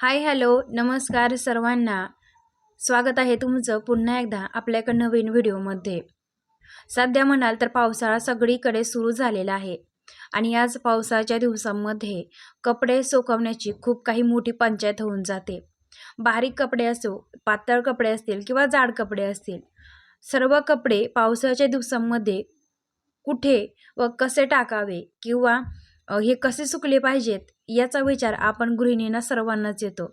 Hi hello नमस्कार सर्वांना. स्वागत आहे तुमचं पुन्हा एकदा आपल्याकडे नवीन व्हिडिओमध्ये. सध्या म्हणाल तर पावसाळा सगळीकडे सुरू झालेला आहे आणि आज पावसाच्या दिवसांमध्ये कपडे सुकवण्याची खूप काही मोठी पंचायत होऊन जाते. बारीक कपडे असो पातळ कपडे असतील किंवा जाड कपडे असतील सर्व कपडे पावसाच्या दिवसांमध्ये कुठे व कसे टाकावे किंवा हे कसे सुकले पाहिजेत याचा विचार आपण गृहिणींना सर्वांनाच येतो.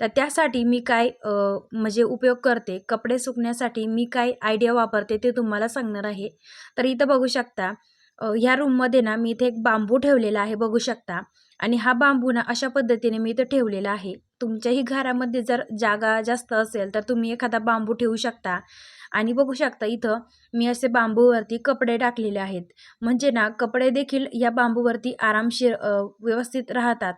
तर त्यासाठी मी काय म्हणजे उपयोग करते कपडे सुकण्यासाठी मी काय आयडिया वापरते ते तुम्हाला सांगणार आहे. तर इथं बघू शकता ह्या रूममध्ये ना मी इथे एक बांबू ठेवलेला आहे बघू शकता. आणि हा बांबू ना अशा पद्धतीने मी इथं ठेवलेला आहे. तुमच्याही घरामध्ये जर जागा जास्त असेल तर तुम्ही एखादा बांबू ठेवू शकता. आणि बघू शकता इथं मी असे बांबूवरती कपडे टाकलेले आहेत. म्हणजे ना कपडे देखील या बांबूवरती आरामशीर व्यवस्थित राहतात.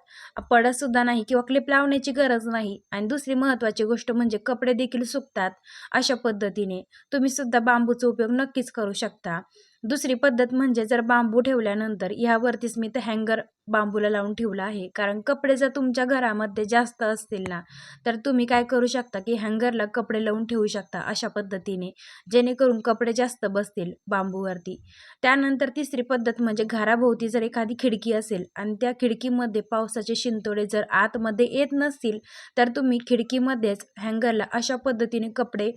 पडतसुद्धा नाही किंवा क्लिप लावण्याची गरज नाही. आणि दुसरी महत्त्वाची गोष्ट म्हणजे कपडे देखील सुकतात अशा पद्धतीने. तुम्ही सुद्धा बांबूचा उपयोग नक्कीच करू शकता. दुसरी पद्धत म्हणजे जर बांबू ठेवल्यानंतर ह्यावरतीच मी तर हँगर बांबूला लावून ठेवला आहे. कारण कपडे जर तुमच्या घरामध्ये जास्त असतील ना तर तुम्ही काय करू शकता की हँगरला कपडे लावून ठेवू शकता अशा पद्धतीने. जेणेकरून कपडे जास्त बसतील बांबूवरती. त्यानंतर तिसरी पद्धत म्हणजे घराभोवती जर एखादी खिडकी असेल आणि त्या खिडकीमध्ये पावसाचे शिंतोडे जर आतमध्ये येत नसतील तर तुम्ही खिडकीमध्येच हँगरला अशा पद्धतीने कपडे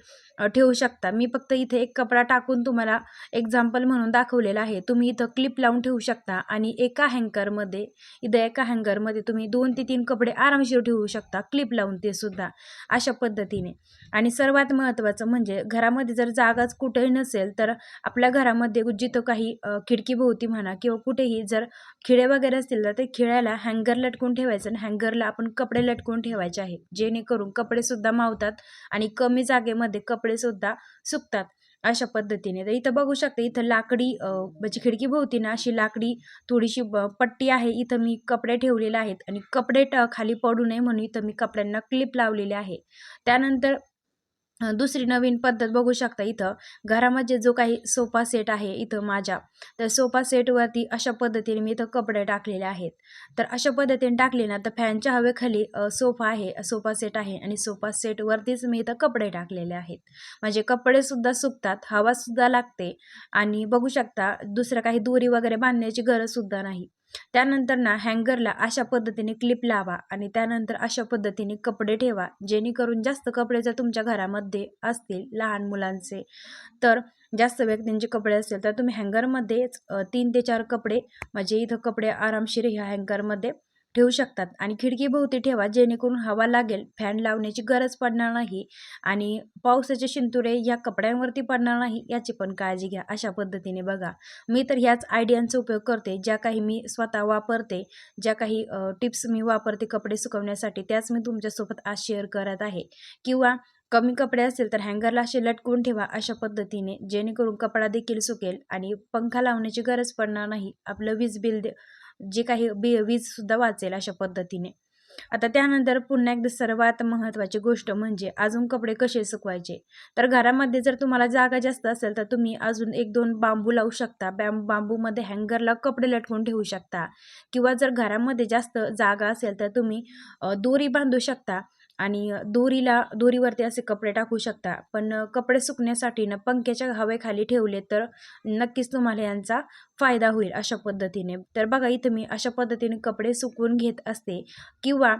ठेवू शकता. मी फक्त इथे एक कपडा टाकून तुम्हाला एक्झाम्पल म्हणून दाखवलेला आहे. तुम्ही इथं क्लिप लावून ठेवू शकता आणि एका हँगरमध्ये इथं एका हँगरमध्ये तुम्ही दोन ते तीन कपडे आरामशीर ठेवू शकता क्लिप लावून ते सुद्धा अशा पद्धतीने. आणि सर्वात महत्त्वाचं म्हणजे घरा घरामध्ये जर जागाच कुठेही नसेल तर आपल्या घरामध्ये जिथं काही खिडकीभोवती म्हणा किंवा कुठेही जर खिळे वगैरे असतील तर ते खिळ्याला हँगर लटकून ठेवायचं आणि हँगरला आपण कपडे लटकून ठेवायचे आहे. जेणेकरून कपडेसुद्धा मावतात आणि कमी जागेमध्ये कपडेसुद्धा सुकतात अशा पद्धतीने. तर इथं बघू शकते इथं लाकडी म्हणजे खिडकीभोवती ना अशी लाकडी थोडीशी पट्टी आहे. इथं मी कपडे ठेवलेले आहेत आणि कपडे खाली पडू नये म्हणून इथं मी कपड्यांना क्लिप लावलेली आहे. त्यानंतर दुसरी नवीन पद्धत बघू शकता इथं. घरामध्ये जो काही सोफा सेट आहे इथं माझ्या तर सोफा सेटवरती अशा पद्धतीने मी इथं कपडे टाकलेले आहेत. तर अशा पद्धतीने टाकले ना तर फॅनच्या हवेखाली सोफा आहे सोफा सेट आहे आणि सोफा सेटवरतीच मी इथं कपडे टाकलेले आहेत. म्हणजे कपडेसुद्धा सुकतात हवासुद्धा लागते आणि बघू शकता दुसरं काही दोरी वगैरे बांधण्याची गरजसुद्धा नाही. त्यानंतर ना हँगरला अशा पद्धतीने क्लिप लावा आणि त्यानंतर अशा पद्धतीने कपडे ठेवा जेणेकरून जास्त कपडे जर तुमच्या घरामध्ये असतील लहान मुलांचे तर जास्त व्यक्तींचे कपडे असतील तर तुम्ही हँगरमध्येच तीन ते चार कपडे म्हणजे इथं कपडे आरामशीर ह्या हँगरमध्ये ठेवू शकतात. आणि खिडकीभोवती ठेवा जेणेकरून हवा लागेल फॅन लावण्याची गरज पडणार नाही आणि पावसाचे शिंतुरे या कपड्यांवरती पडणार नाही याची पण काळजी घ्या. अशा पद्धतीने बघा. मी तर ह्याच आयडियांचा उपयोग करते. ज्या काही मी स्वतः वापरते ज्या काही टिप्स मी वापरते कपडे सुकवण्यासाठी त्याच मी तुमच्यासोबत आज शेअर करत आहे. किंवा कमी कपडे असतील तर हँगरला असे लटकवून ठेवा अशा पद्धतीने जेणेकरून कपडा देखील सुकेल आणि पंखा लावण्याची गरज पडणार नाही. आपलं वीज बिल दे जे काही बी वीजसुद्धा वाचेल अशा पद्धतीने. आता त्यानंतर पुन्हा एकदा सर्वात महत्त्वाची गोष्ट म्हणजे अजून कपडे कसे सुकवायचे? तर घरामध्ये जर तुम्हाला जागा जास्त असेल तर तुम्ही अजून एक दोन बांबू लावू शकता. बॅम बांबूमध्ये हँगरला कपडे लटकून ठेवू शकता. किंवा जर घरामध्ये जास्त जागा असेल तर तुम्ही दोरी बांधू शकता. आणि दोरीला दोरीवरती असे कपडे टाकू शकता. पण कपडे सुकण्यासाठी ना पंख्याच्या हवेखाली ठेवले तर नक्कीच तुम्हाला यांचा फायदा होईल अशा पद्धतीने. तर बघा इथं मी अशा पद्धतीने कपडे सुकवून घेत असते. किंवा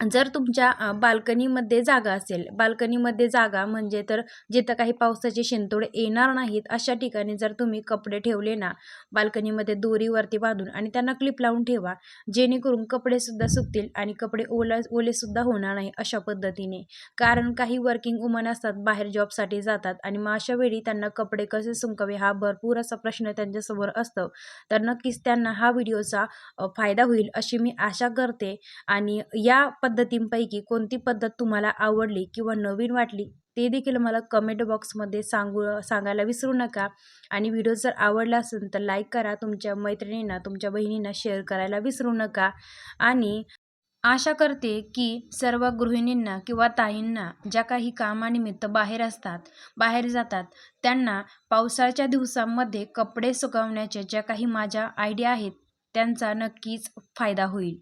जर तुमच्या बाल्कनीमध्ये जागा असेल बाल्कनीमध्ये जागा म्हणजे तर जिथं काही पावसाचे शिंतोडे येणार नाहीत अशा ठिकाणी जर तुम्ही कपडे ठेवले ना बाल्कनीमध्ये दोरीवरती बांधून आणि त्यांना क्लिप लावून ठेवा जेणेकरून कपडेसुद्धा सुकतील आणि कपडे ओला ओलेसुद्धा होणार नाही अशा पद्धतीने. कारण काही वर्किंग वुमन असतात बाहेर जॉबसाठी जातात आणि मग अशा वेळी त्यांना कपडे कसे सुंकवे हा भरपूर असा प्रश्न त्यांच्यासमोर असतो. तर नक्कीच त्यांना हा व्हिडिओचा फायदा होईल अशी मी आशा करते आणि या पद्धतींपैकी कोणती पद्धत तुम्हाला आवडली किंवा नवीन वाटली ते देखील मला कमेंट बॉक्समध्ये सांगू सांगायला विसरू नका. आणि व्हिडिओ जर आवडला असेल तर लाईक करा तुमच्या मैत्रिणींना तुमच्या बहिणींना शेअर करायला विसरू नका. आणि आशा करते की सर्व गृहिणींना किंवा ताईंना ज्या काही कामानिमित्त बाहेर असतात बाहेर जातात त्यांना पावसाळ्याच्या दिवसांमध्ये कपडे सुकवण्याच्या ज्या काही माझ्या आयडिया आहेत त्यांचा नक्कीच फायदा होईल.